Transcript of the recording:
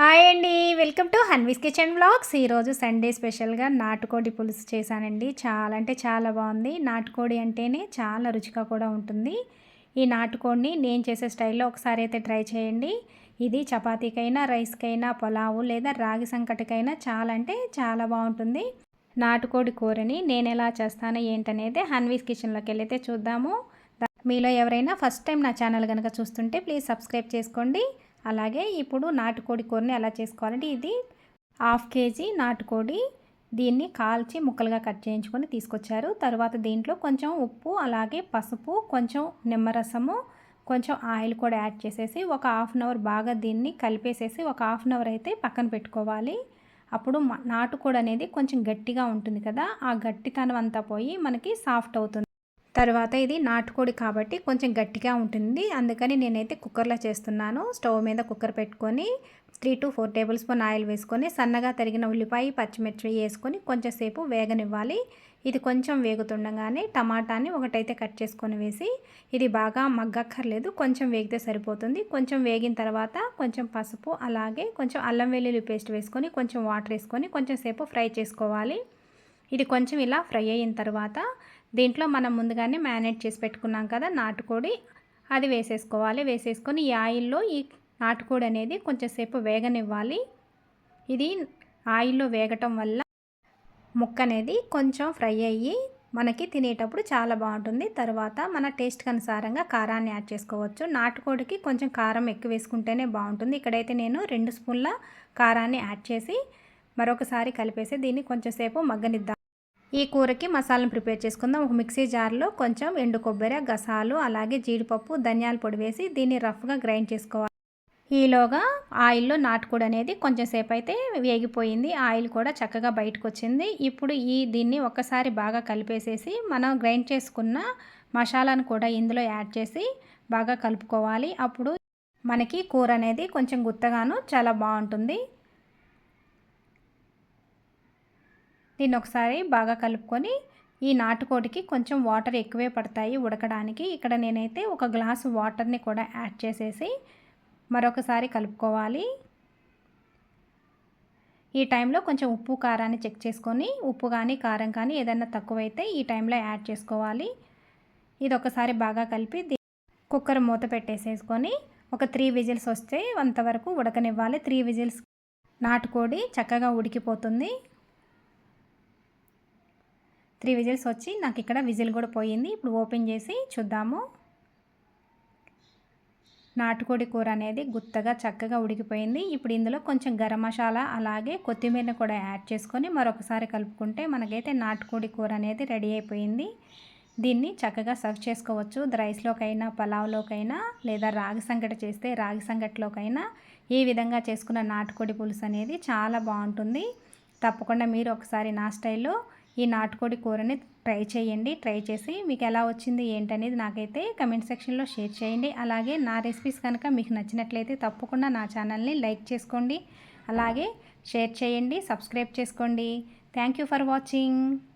Hi అండి. Welcome to Hanvi's kitchen blogs ఈరోజు Sunday స్పెషల్గా నాటుకోడి పులుసు చేశానండి. చాలా అంటే చాలా బాగుంది. నాటుకోడి అంటేనే చాలా రుచిగా కూడా ఉంటుంది. ఈ నాటుకోడిని నేను చేసే స్టైల్లో ఒకసారి అయితే ట్రై చేయండి. ఇది చపాతీకైనా రైస్కైనా పొలావు లేదా రాగి సంకటికైనా చాలా అంటే చాలా బాగుంటుంది. నాటుకోడి కూరని నేను ఎలా చేస్తానో ఏంటనేది హన్వీస్ కిచెన్లోకి వెళ్ళైతే చూద్దాము. మీలో ఎవరైనా ఫస్ట్ టైం నా ఛానల్ కనుక చూస్తుంటే ప్లీజ్ సబ్స్క్రైబ్ చేసుకోండి. అలాగే ఇప్పుడు నాటుకోడి కూరని ఎలా చేసుకోవాలంటే ఇది హాఫ్ కేజీ నాటుకోడి దీన్ని కాల్చి ముక్కలుగా కట్ చేయించుకొని తీసుకొచ్చారు. తర్వాత దీంట్లో కొంచెం ఉప్పు అలాగే పసుపు కొంచెం నిమ్మరసము కొంచెం ఆయిల్ కూడా యాడ్ చేసేసి ఒక హాఫ్ అన్ అవర్ బాగా దీన్ని కలిపేసేసి ఒక హాఫ్ అన్ అవర్ అయితే పక్కన పెట్టుకోవాలి. అప్పుడు నాటుకోడి అనేది కొంచెం గట్టిగా ఉంటుంది కదా ఆ గట్టితనం అంతా పోయి మనకి సాఫ్ట్ అవుతుంది. తర్వాత ఇది నాటుకోడి కాబట్టి కొంచెం గట్టిగా ఉంటుంది. అందుకని నేనైతే కుక్కర్లో చేస్తున్నాను. స్టవ్ మీద కుక్కర్ పెట్టుకొని three to four tablespoon oil వేసుకొని సన్నగా తరిగిన ఉల్లిపాయ పచ్చిమిర్చి వేసుకొని కొంచెం సేపు వేగనివ్వాలి. ఇది కొంచెం వేగుతుండగానే టమాటాని ఒకటైతే కట్ చేసుకొని వేసి ఇది బాగా మగ్గక్కర్లేదు. కొంచెం వేగితే సరిపోతుంది. కొంచెం వేగిన తర్వాత కొంచెం పసుపు అలాగే కొంచెం అల్లం వెల్లుల్లి పేస్ట్ వేసుకొని కొంచెం వాటర్ వేసుకొని కొంచెం సేపు ఫ్రై చేసుకోవాలి. ఇది కొంచెం ఇలా ఫ్రై అయిన తర్వాత దీంట్లో మనం ముందుగానే మ్యారినేట్ చేసి పెట్టుకున్నాం కదా నాటుకోడి అది వేసేసుకోవాలి. వేసేసుకొని ఈ ఆయిల్లో ఈ నాటుకోడి అనేది కొంచెంసేపు వేగనివ్వాలి. ఇది ఆయిల్లో వేగటం వల్ల ముక్క అనేది కొంచెం ఫ్రై అయ్యి మనకి తినేటప్పుడు చాలా బాగుంటుంది. తర్వాత మన టేస్ట్కి అనుసారంగా కారాన్ని యాడ్ చేసుకోవచ్చు. నాటుకోడికి కొంచెం కారం ఎక్కువ వేసుకుంటేనే బాగుంటుంది. ఇక్కడైతే నేను రెండు స్పూన్ల కారాన్ని యాడ్ చేసి మరొకసారి కలిపేసి దీన్ని కొంచెంసేపు మగ్గనిద్దాం. ఈ కూరకి మసాలాను ప్రిపేర్ చేసుకుందాం. ఒక మిక్సీ జార్లో కొంచెం ఎండు కొబ్బరి గసాలు అలాగే జీడిపప్పు ధనియాల పొడి వేసి దీన్ని రఫ్గా గ్రైండ్ చేసుకోవాలి. ఈలోగా ఆయిల్లో నాటుకోడి అనేది కొంచెం సేపు అయితే వేగిపోయింది. ఆయిల్ కూడా చక్కగా బయటకు వచ్చింది. ఇప్పుడు ఈ దీన్ని ఒక్కసారి బాగా కలిపేసేసి మనం గ్రైండ్ చేసుకున్న మసాలాను కూడా ఇందులో యాడ్ చేసి బాగా కలుపుకోవాలి. అప్పుడు మనకి కూర అనేది కొంచెం గుత్తగాను చాలా బాగుంటుంది. దీన్ని ఒకసారి బాగా కలుపుకొని ఈ నాటుకోడికి కొంచెం వాటర్ ఎక్కువే పడతాయి ఉడకడానికి. ఇక్కడ నేనైతే ఒక గ్లాసు వాటర్ని కూడా యాడ్ చేసేసి మరొకసారి కలుపుకోవాలి. ఈ టైంలో కొంచెం ఉప్పు కారాన్ని చెక్ చేసుకొని ఉప్పు కానీ కారం కానీ ఏదైనా తక్కువైతే ఈ టైంలో యాడ్ చేసుకోవాలి. ఇది ఒకసారి బాగా కలిపి కుక్కర్ మూత పెట్టేసేసుకొని ఒక త్రీ విజిల్స్ వస్తే అంతవరకు ఉడకనివ్వాలి. త్రీ విజిల్స్ నాటుకోడి చక్కగా ఉడికిపోతుంది. త్రీ విజిల్స్ వచ్చి నాకు ఇక్కడ విజిల్ కూడా పోయింది. ఇప్పుడు ఓపెన్ చేసి చూద్దాము. నాటుకోడి కూర అనేది గుత్తగా చక్కగా ఉడికిపోయింది. ఇప్పుడు ఇందులో కొంచెం గరం మసాలా అలాగే కొత్తిమీరని కూడా యాడ్ చేసుకొని మరొకసారి కలుపుకుంటే మనకైతే నాటుకోడి కూర అనేది రెడీ అయిపోయింది. దీన్ని చక్కగా సర్వ్ చేసుకోవచ్చు. రైస్లోకైనా పలావ్లోకైనా లేదా రాగి సంగటి చేస్తే రాగి సంగటిలోకైనా ఈ విధంగా చేసుకున్న నాటుకోడి పులుసు అనేది చాలా బాగుంటుంది. తప్పకుండా మీరు ఒకసారి నా స్టైల్లో ఈ నాటుకోడి కూరని ట్రై చేయండి. ట్రై చేసి మీకు ఎలా వచ్చింది ఏంటనేది నాకైతే కమెంట్ సెక్షన్లో షేర్ చేయండి. అలాగే నా రెసిపీస్ కనుక మీకు నచ్చినట్లయితే తప్పకుండా నా ఛానల్ని లైక్ చేసుకోండి. అలాగే షేర్ చేయండి సబ్స్క్రైబ్ చేసుకోండి. Thank for watching.